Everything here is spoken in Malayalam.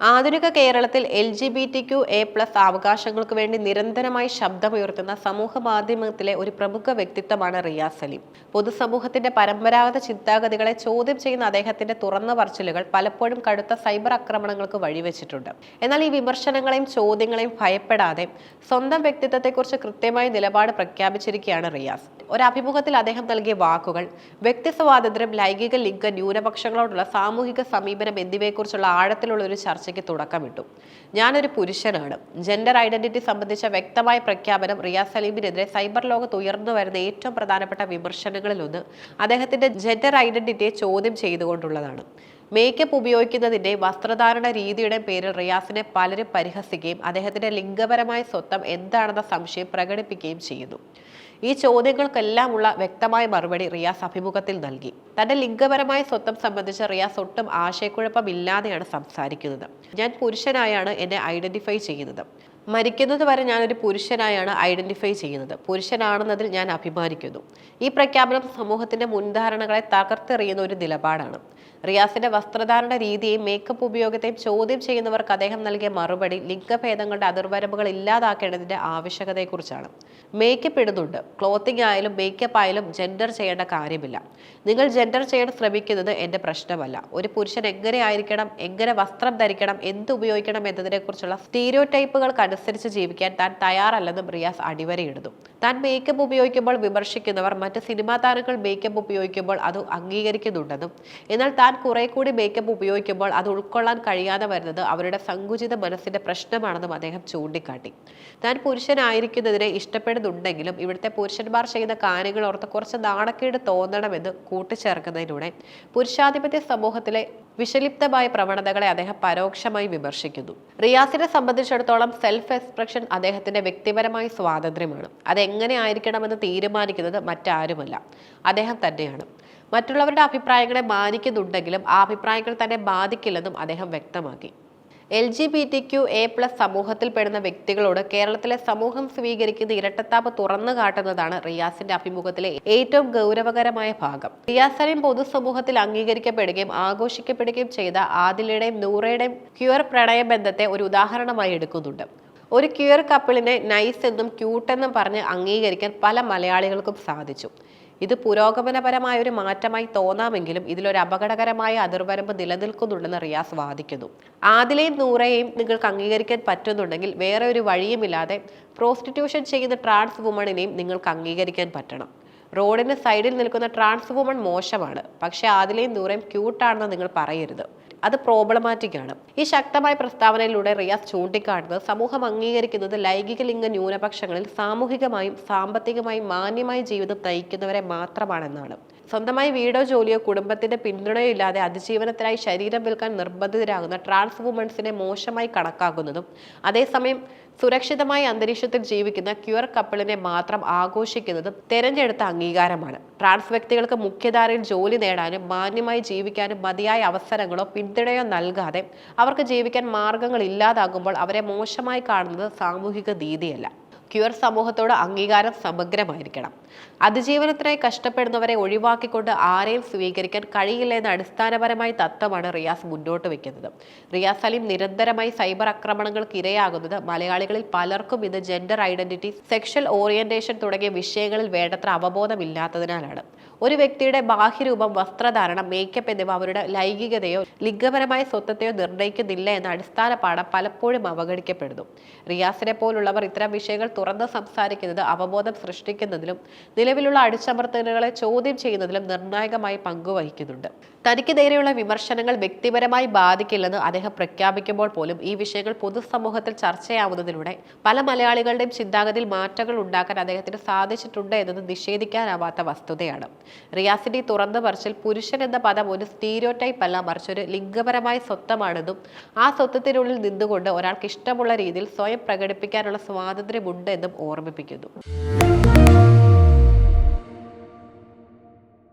ആധുനിക കേരളത്തിൽ L G B T Q A plus അവകാശങ്ങൾക്ക് വേണ്ടി നിരന്തരമായി ശബ്ദമുയർത്തുന്ന സമൂഹ മാധ്യമത്തിലെ ഒരു പ്രമുഖ വ്യക്തിത്വമാണ് റിയാസ് സലീം. പൊതുസമൂഹത്തിന്റെ പരമ്പരാഗത ചിന്താഗതികളെ ചോദ്യം ചെയ്യുന്ന അദ്ദേഹത്തിന്റെ തുറന്ന പറച്ചിലുകൾ പലപ്പോഴും കടുത്ത സൈബർ ആക്രമണങ്ങൾക്ക് വഴിവെച്ചിട്ടുണ്ട്. എന്നാൽ ഈ വിമർശനങ്ങളെയും ചോദ്യങ്ങളെയും ഭയപ്പെടാതെ സ്വന്തം വ്യക്തിത്വത്തെക്കുറിച്ച് കൃത്യമായി നിലപാട് പ്രഖ്യാപിച്ചിരിക്കുകയാണ് റിയാസ്. ഒരു അഭിമുഖത്തിൽ അദ്ദേഹം നൽകിയ വാക്കുകൾ വ്യക്തി സ്വാതന്ത്ര്യം ലൈംഗിക ലിംഗ ന്യൂനപക്ഷങ്ങളോടുള്ള സാമൂഹിക സമീപനം എന്നിവയെക്കുറിച്ചുള്ള ആഴത്തിലുള്ള ഒരു ചർച്ചയ്ക്ക് തുടക്കമിട്ടു. ഞാനൊരു പുരുഷനാണ്. ജെൻഡർ ഐഡന്റിറ്റി സംബന്ധിച്ച വ്യക്തമായ പ്രഖ്യാപനം റിയാസ് സലീമിനെതിരെ സൈബർ ലോകത്ത് ഉയർന്നു വരുന്ന ഏറ്റവും പ്രധാനപ്പെട്ട വിമർശനങ്ങളിലൊന്ന് അദ്ദേഹത്തിന്റെ ജെൻഡർ ഐഡന്റിറ്റിയെ ചോദ്യം ചെയ്തുകൊണ്ടുള്ളതാണ്. മേക്കപ്പ് ഉപയോഗിക്കുന്നതിന്റെ വസ്ത്രധാരണ രീതിയുടെ പേരിൽ റിയാസിനെ പലരും പരിഹസിക്കുകയും അദ്ദേഹത്തിന്റെ ലിംഗപരമായ സ്വത്വം എന്താണെന്ന സംശയം പ്രകടിപ്പിക്കുകയും ചെയ്യുന്നു. ഈ ചോദ്യങ്ങൾക്കെല്ലാമുള്ള വ്യക്തമായ മറുപടി റിയാസ് അഭിമുഖത്തിൽ നൽകി. തന്റെ ലിംഗപരമായ സ്വത്വം സംബന്ധിച്ച് റിയാസ് ഒട്ടും ആശയക്കുഴപ്പമില്ലാതെയാണ് സംസാരിക്കുന്നത്. ഞാൻ പുരുഷനായാണ് എന്നെ ഐഡന്റിഫൈ ചെയ്യുന്നത്. മരിക്കുന്നത് വരെ ഞാനൊരു പുരുഷനായാണ് ഐഡന്റിഫൈ ചെയ്യുന്നത്. പുരുഷനാണെന്നതിൽ ഞാൻ അഭിമാനിക്കുന്നു. ഈ പ്രഖ്യാപനം സമൂഹത്തിന്റെ മുൻധാരണകളെ തകർത്തെറിയുന്ന ഒരു നിലപാടാണ്. റിയാസിന്റെ വസ്ത്രധാരണ രീതിയെയും മേക്കപ്പ് ഉപയോഗത്തെയും ചോദ്യം ചെയ്യുന്നവർക്ക് അദ്ദേഹം നൽകിയ മറുപടി ലിംഗഭേദങ്ങളുടെ അതിർവരമ്പുകൾ ഇല്ലാതാക്കേണ്ടതിന്റെ ആവശ്യകതയെക്കുറിച്ചാണ്. മേക്കപ്പ് ഇടുന്നുണ്ട്. ക്ലോത്തിങ് ആയാലും മേക്കപ്പ് ആയാലും ജെൻഡർ ചെയ്യേണ്ട കാര്യമില്ല. നിങ്ങൾ ജെൻഡർ ചെയ്യാൻ ശ്രമിക്കുന്നത് എന്റെ പ്രശ്നമല്ല. ഒരു പുരുഷൻ എങ്ങനെ ആയിരിക്കണം എങ്ങനെ വസ്ത്രം ധരിക്കണം എന്ത് ഉപയോഗിക്കണം എന്നതിനെക്കുറിച്ചുള്ള സ്റ്റീരിയോ ടൈപ്പുകൾക്കനുസരിച്ച് ജീവിക്കാൻ താൻ തയ്യാറല്ലെന്നും റിയാസ് അടിവരയിടുന്നു. താൻ മേക്കപ്പ് ഉപയോഗിക്കുമ്പോൾ വിമർശിക്കുന്നവർ മറ്റ് സിനിമാ താരങ്ങൾ മേക്കപ്പ് ഉപയോഗിക്കുമ്പോൾ അത് അംഗീകരിക്കുന്നുണ്ടെന്നും എന്നാൽ താൻ കുറെ കൂടി മേക്കപ്പ് ഉപയോഗിക്കുമ്പോൾ അത് ഉൾക്കൊള്ളാൻ കഴിയാതെ വരുന്നത് അവരുടെ സങ്കുചിത മനസ്സിന്റെ പ്രശ്നമാണെന്നും അദ്ദേഹം ചൂണ്ടിക്കാട്ടി. താൻ പുരുഷനായിരിക്കുന്നതിനെ ഇഷ്ടപ്പെടുന്നുണ്ടെങ്കിലും ഇവിടുത്തെ പുരുഷന്മാർ ചെയ്യുന്ന കാര്യങ്ങൾ ഓർത്ത് കുറച്ച് നാണക്കേട് തോന്നണമെന്ന് കൂട്ടിച്ചേർക്കുന്നതിലൂടെ പുരുഷാധിപത്യ സമൂഹത്തിലെ വിഷലിപ്തമായ പ്രവണതകളെ അദ്ദേഹം പരോക്ഷമായി വിമർശിക്കുന്നു. റിയാസിനെ സംബന്ധിച്ചിടത്തോളം സെൽഫ് എക്സ്പ്രഷൻ അദ്ദേഹത്തിന്റെ വ്യക്തിപരമായ സ്വാതന്ത്ര്യമാണ്. അതെങ്ങനെ ആയിരിക്കണമെന്ന് തീരുമാനിക്കുന്നത് മറ്റാരുമല്ല. അദ്ദേഹം തന്നെയാണ്. മറ്റുള്ളവരുടെ അഭിപ്രായങ്ങളെ മാനിക്കുന്നുണ്ടെങ്കിലും ആ അഭിപ്രായങ്ങൾ തന്നെ ബാധിക്കില്ലെന്നും അദ്ദേഹം വ്യക്തമാക്കി. L G B T Q A plus സമൂഹത്തിൽപ്പെടുന്ന വ്യക്തികളോട് കേരളത്തിലെ സമൂഹം സ്വീകരിക്കുന്ന ഇരട്ടത്താപ്പ് തുറന്നു കാട്ടുന്നതാണ് റിയാസിന്റെ അഭിമുഖത്തിലെ ഏറ്റവും ഗൗരവകരമായ ഭാഗം. റിയാസ് പൊതുസമൂഹത്തിൽ അംഗീകരിക്കപ്പെടുകയും ആഘോഷിക്കപ്പെടുകയും ചെയ്ത ആദിലയുടെയും നൂറയുടെയും ക്യൂർ പ്രണയബന്ധത്തെ ഒരു ഉദാഹരണമായി എടുക്കുന്നുണ്ട്. ഒരു ക്യൂർ കപ്പിളിനെ നൈസ് എന്നും ക്യൂട്ടെന്നും പറഞ്ഞ് അംഗീകരിക്കാൻ പല മലയാളികൾക്കും സാധിച്ചു. ഇത് പുരോഗമനപരമായ ഒരു മാറ്റമായി തോന്നാമെങ്കിലും ഇതിലൊരു അപകടകരമായ അതിർവരമ്പ് നിലനിൽക്കുന്നുണ്ടെന്ന് റിയാസ് വാദിക്കുന്നു. ആദിലെയും നൂറയെയും നിങ്ങൾക്ക് അംഗീകരിക്കാൻ പറ്റുന്നുണ്ടെങ്കിൽ വേറെ ഒരു വഴിയുമില്ലാതെ പ്രോസ്റ്റിറ്റ്യൂഷൻ ചെയ്യുന്ന ട്രാൻസ് വുമണിനെയും നിങ്ങൾക്ക് അംഗീകരിക്കാൻ പറ്റണം. റോഡിന് സൈഡിൽ നിൽക്കുന്ന ട്രാൻസ് വുമൺ മോശമാണ്. പക്ഷേ ആദിലെയും നൂറയും ക്യൂട്ടാണെന്ന് നിങ്ങൾ പറയരുത്. അത് പ്രോബ്ലമാറ്റിക് ആണ് ഈ ശക്തമായ പ്രസ്താവനയിലൂടെ റിയാസ് ചൂണ്ടിക്കാട്ടുന്നത് സമൂഹം അംഗീകരിക്കുന്നത് ലൈംഗിക ലിംഗ ന്യൂനപക്ഷങ്ങളിൽ സാമൂഹികമായും സാമ്പത്തികമായും മാന്യമായ ജീവിതം നയിക്കുന്നവരെ മാത്രമാണെന്നാണ്. സ്വന്തമായി വീടോ ജോലിയോ കുടുംബത്തിന്റെ പിന്തുണയോ ഇല്ലാതെ അതിജീവനത്തിനായി ശരീരം വിൽക്കാൻ നിർബന്ധിതരാകുന്ന ട്രാൻസ് വുമൺസിനെ മോശമായി കണക്കാക്കുന്നതും അതേസമയം സുരക്ഷിതമായ അന്തരീക്ഷത്തിൽ ജീവിക്കുന്ന ക്യൂർ കപ്പിളിനെ മാത്രം ആഘോഷിക്കുന്നതും തെരഞ്ഞെടുത്ത അംഗീകാരമാണ്. ട്രാൻസ് വ്യക്തികൾക്ക് മുഖ്യധാരയിൽ ജോലി നേടാനും മാന്യമായി ജീവിക്കാനും മതിയായ അവസരങ്ങളോ പിന്തുണയോ നൽകാതെ അവർക്ക് ജീവിക്കാൻ മാർഗങ്ങൾ ഇല്ലാതാകുമ്പോൾ അവരെ മോശമായി കാണുന്നത് സാമൂഹിക നീതിയല്ല. ക്യൂർ സമൂഹത്തോട് അംഗീകാരം സമഗ്രമായിരിക്കണം. അതിജീവനത്തിനായി കഷ്ടപ്പെടുന്നവരെ ഒഴിവാക്കിക്കൊണ്ട് ആരെയും സ്വീകരിക്കാൻ കഴിയില്ല എന്ന അടിസ്ഥാനപരമായ തത്വമാണ് റിയാസ് മുന്നോട്ട് വയ്ക്കുന്നത് റിയാസ് അലിം നിരന്തരമായി സൈബർ ആക്രമണങ്ങൾക്ക് ഇരയാകുന്നത് മലയാളികളിൽ പലർക്കും ഇത് ജെൻഡർ ഐഡന്റിറ്റി സെക്ഷൽ ഓറിയന്റേഷൻ തുടങ്ങിയ വിഷയങ്ങളിൽ വേണ്ടത്ര അവബോധമില്ലാത്തതിനാലാണ്. ഒരു വ്യക്തിയുടെ ബാഹ്യരൂപം വസ്ത്രധാരണം മേക്കപ്പ് എന്നിവ അവരുടെ ലൈംഗികതയോ ലിംഗപരമായ സ്വത്വത്തെയോ നിർണയിക്കുന്നില്ല എന്ന അടിസ്ഥാന പാഠം പലപ്പോഴും അവഗണിക്കപ്പെടുന്നു. റിയാസിനെ പോലുള്ളവർ ഇത്തരം വിഷയങ്ങൾ തുറന്ന് സംസാരിക്കുന്നത് അവബോധം സൃഷ്ടിക്കുന്നതിലും നിലവിലുള്ള അടിച്ചമർത്തലുകളെ ചോദ്യം ചെയ്യുന്നതിലും നിർണായകമായി പങ്കുവഹിക്കുന്നുണ്ട്. തനിക്ക് നേരെയുള്ള വിമർശനങ്ങൾ വ്യക്തിപരമായി ബാധിക്കില്ലെന്ന് അദ്ദേഹം പ്രഖ്യാപിക്കുമ്പോൾ പോലും ഈ വിഷയങ്ങൾ പൊതുസമൂഹത്തിൽ ചർച്ചയാവുന്നതിലൂടെ പല മലയാളികളുടെയും ചിന്താഗതിയിൽ മാറ്റങ്ങൾ ഉണ്ടാക്കാൻ അദ്ദേഹത്തിന് സാധിച്ചിട്ടുണ്ട് എന്നത് നിഷേധിക്കാനാവാത്ത വസ്തുതയാണ്. റിയാസിന്റെ ഈ തുറന്ന പറച്ചിൽ പുരുഷൻ എന്ന പദം ഒരു സ്റ്റീരിയോ ടൈപ്പ് അല്ല മറിച്ച് ഒരു ലിംഗപരമായ സ്വത്തമാണെന്നും ആ സ്വത്വത്തിനുള്ളിൽ നിന്നുകൊണ്ട് ഒരാൾക്ക് ഇഷ്ടമുള്ള രീതിയിൽ സ്വയം പ്രകടിപ്പിക്കാനുള്ള സ്വാതന്ത്ര്യമുണ്ട് എന്നും ഓർമ്മിപ്പിക്കുന്നു.